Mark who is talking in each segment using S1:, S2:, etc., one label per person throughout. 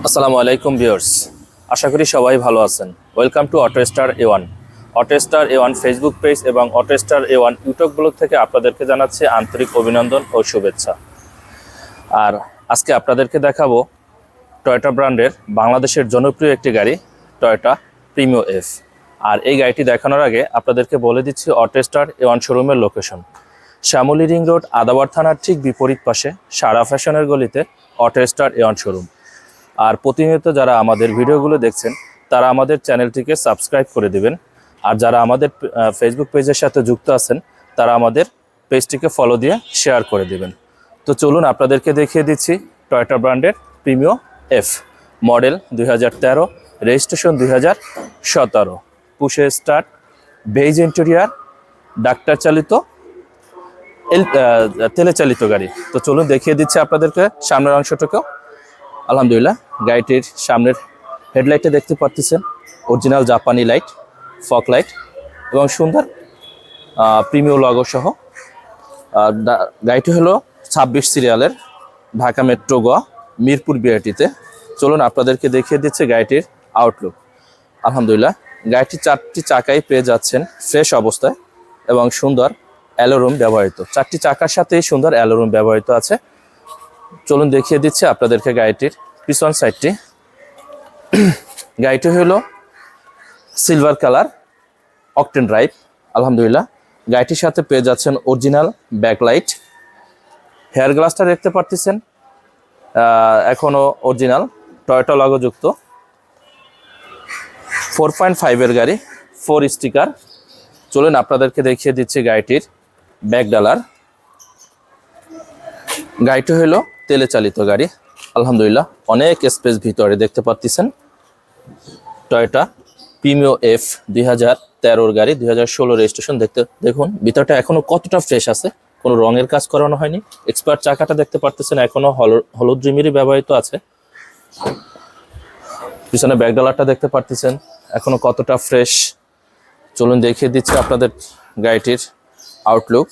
S1: আসসালামু আলাইকুম ভিউয়ার্স। আশা করি সবাই ভালো আছেন। Welcome to auto star A one auto star A one Facebook page এবং auto star A one YouTube blog থেকে আপনাদেরকে জানাচ্ছি আন্তরিক অভিনন্দন ও শুভেচ্ছা। আর আজকে আপনাদেরকে দেখাবো টয়োটা ব্র্যান্ডের বাংলাদেশের জনপ্রিয় একটি গাড়ি টয়োটা প্রিমিও এফ আর এই গাড়িটি দেখানোর আগে আপনাদেরকে বলে দিচ্ছি অটো স্টার এ ওয়ান শোরুমের location Shyamoli ring road, Adabar থানার ঠিক বিপরীত পাশে সারা ফ্যাশনের গলিতে auto star A one showroom আর প্রতিনিয়ত যারা আমাদের ভিডিওগুলো দেখছেন, তারা আমাদের চ্যানেলটিকে সাবস্ক্রাইব করে দিবেন। আর যারা আমাদের ফেসবুক পেজের সাথে যুক্ত আছেন, তারা আমাদের পেজটিকে ফলো দিয়ে শেয়ার করে দিবেন। তো চলুন আপনাদেরকে দেখিয়ে দিচ্ছি টয়োটা ব্র্যান্ডের প্রিমিও এফ মডেল দুই হাজার তেরো রেজিস্ট্রেশন দুই হাজার সতেরো। পুষে স্টার্ট বেজ ইন্টেরিয়ার ডাক্তার চালিত তেলে চালিত গাড়ি। তো চলুন দেখিয়ে দিচ্ছি আপনাদেরকে, সামনের অংশটাকেও। আলহামদুলিল্লাহ, গাড়িটির সামনের হেডলাইটটা দেখতে পাচ্ছেন অরিজিনাল জাপানি লাইট ফক লাইট এবং সুন্দর প্রিমিয় লগো সহ। গাড়িটি হলো ছাব্বিশ সিরিয়ালের ঢাকা মেট্রো গ মিরপুর বিআরটিতে চলুন আপনাদেরকে দেখিয়ে দিচ্ছে গাড়িটির আউটলুক আলহামদুলিল্লাহ, গাড়িটি চারটি চাকাই পেয়ে যাচ্ছেন ফ্রেশ অবস্থায়, এবং সুন্দর অ্যালোরুম ব্যবহৃত। চারটি চাকার সাথেই সুন্দর অ্যালোরুম ব্যবহৃত আছে। চলুন দেখিয়ে দিচ্ছি আপনাদেরকে গাড়িটির পিছন সাইডটি গাড়িটি হলো সিলভার কালার অকটেন ড্রাইভ আলহামদুলিল্লাহ। গাড়িটির সাথে পেয়ে যাচ্ছেন অরিজিনাল ব্যাকলাইট হেয়ার গ্লাসটা দেখতে পারতেছেন। এখনও এখনও অরিজিনাল টয়োটা লগযুক্ত ফোর পয়েন্ট ফাইভের গাড়ি ফোর স্টিকার চলুন আপনাদেরকে দেখিয়ে দিচ্ছি গাড়িটির ব্যাক ডালার গাড়িটি হলো তেলে চালিত গাড়ি। আলহামদুলিল্লাহ, অনেক স্পেস ভিতরে দেখতে পাচ্ছেন টয়োটা প্রিমিও এফ দুই হাজার তেরোর গাড়ি, দুই হাজার ষোলো রেজিস্ট্রেশন দেখতে, দেখুন, ভিতরটা এখনও কতটা ফ্রেশ আছে, কোনো রঙের কাজ করানো হয়নি। এক্সপার্ট চাকাটা দেখতে পারতেছেন, এখনও হল- হলুদ রিমিরই ব্যবহৃত আছে। পিছনে ব্যাকডালারটা দেখতে পারতেছেন, এখনও কতটা ফ্রেশ চলুন দেখিয়ে দিচ্ছি আপনাদের গাড়িটির আউটলুক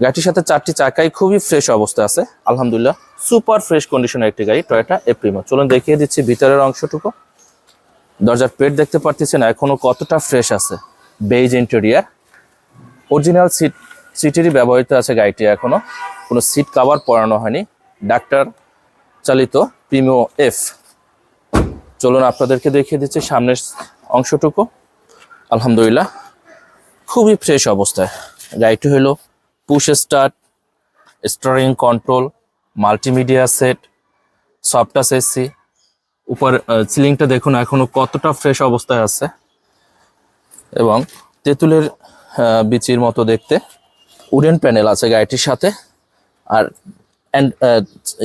S1: গাড়িটির সাথে চারটি চাকাই খুবই ফ্রেশ অবস্থায় আছে, আলহামদুলিল্লাহ। সুপার ফ্রেশ কন্ডিশনের একটি গাড়ি টয়োটা এপ্রিমো চলুন দেখিয়ে দিচ্ছি ভিতরের অংশটুকু। দরজার পেট দেখতে পারতেছেন, এখনও কতটা ফ্রেশ আছে। বেজ ইন্টেরিয়ার অরিজিনাল সিট সিটেরই ব্যবহৃত আছে গাড়িটি এখনও। কোনো সিট কাভার পরানো হয়নি। ডাক্তার চালিত প্রিমিও এফ চলুন আপনাদেরকে দেখিয়ে দিচ্ছি সামনের অংশটুকু। আলহামদুলিল্লাহ, খুবই ফ্রেশ অবস্থায়। গাড়িটি হলো push start steering control multimedia set সফটাস AC উপর সিলিংটা দেখুন, এখনও কতটা ফ্রেশ অবস্থায় আছে। এবং তেঁতুলের বিচির মতো দেখতে। উডেন প্যানেল আছে গাড়িটির সাথে। আর অ্যান্ড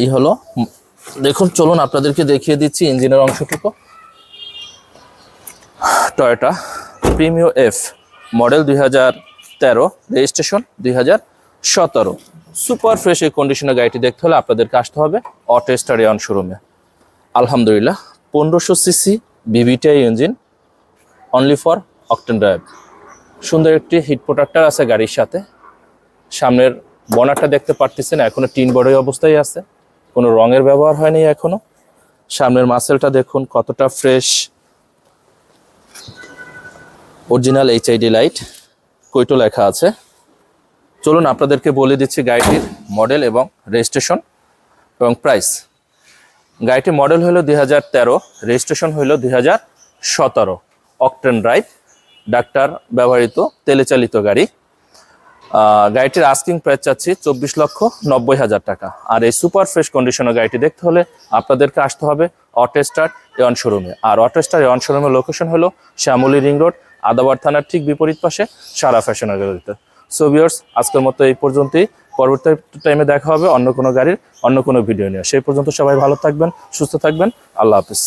S1: এই হলো, দেখুন, চলুন আপনাদেরকে দেখিয়ে দিচ্ছি ইঞ্জিনের অংশটুকু। টয়োটা প্রিমিও এফ মডেল দুই হাজার তেরো, রেজিস্ট্রেশন দুই হাজার সতেরো। সুপার ফ্রেশ এই কন্ডিশনের গাড়িটি দেখতে হলে আপনাদেরকে আসতে হবে অটো স্টারিয়ন শোরুমে। আলহামদুলিল্লাহ, পনেরোশো CC VVTI engine only for octane drive সুন্দর একটি হিট প্রোটেক্টার আছে গাড়ির সাথে। সামনের বনারটা দেখতে পারতেছেন, এখনও টিন বড়ই অবস্থায় আছে। কোনো রঙের ব্যবহার হয়নি এখনও। সামনের মাসেলটা দেখুন কতটা fresh original HID light Koito লেখা আছে। চলুন আপনাদেরকে বলে দিচ্ছি গাড়িটির মডেল এবং রেজিস্ট্রেশন এবং প্রাইস গাড়িটির মডেল হলো দুই হাজার তেরো রেজিস্ট্রেশন হলো দুই হাজার সতেরো। অকটেন ড্রাইভ ডাক্তার ব্যবহৃত তেলে চালিত গাড়ি গাড়িটির আস্কিং প্রাইস চাচ্ছি চব্বিশ লক্ষ নব্বই হাজার টাকা। আর এই সুপার ফ্রেশ কন্ডিশনের গাড়িটি দেখতে হলে আপনাদেরকে আসতে হবে অটো স্টার এওয়ান শোরুমে আর অটো স্টার এওয়ান শোরুমের লোকেশন হলো শ্যামলী রিং রোড আদাবার থানার ঠিক বিপরীত পাশে সারা ফ্যাশন গ্যালারিতে। সো ভিউয়ার্স আজকের মতো এই পর্যন্তই। পরবর্তী টাইমে দেখা হবে অন্য কোনো গাড়ির, অন্য কোনো ভিডিও নিয়ে। সেই পর্যন্ত সবাই ভালো থাকবেন, সুস্থ থাকবেন। আল্লাহ হাফিজ।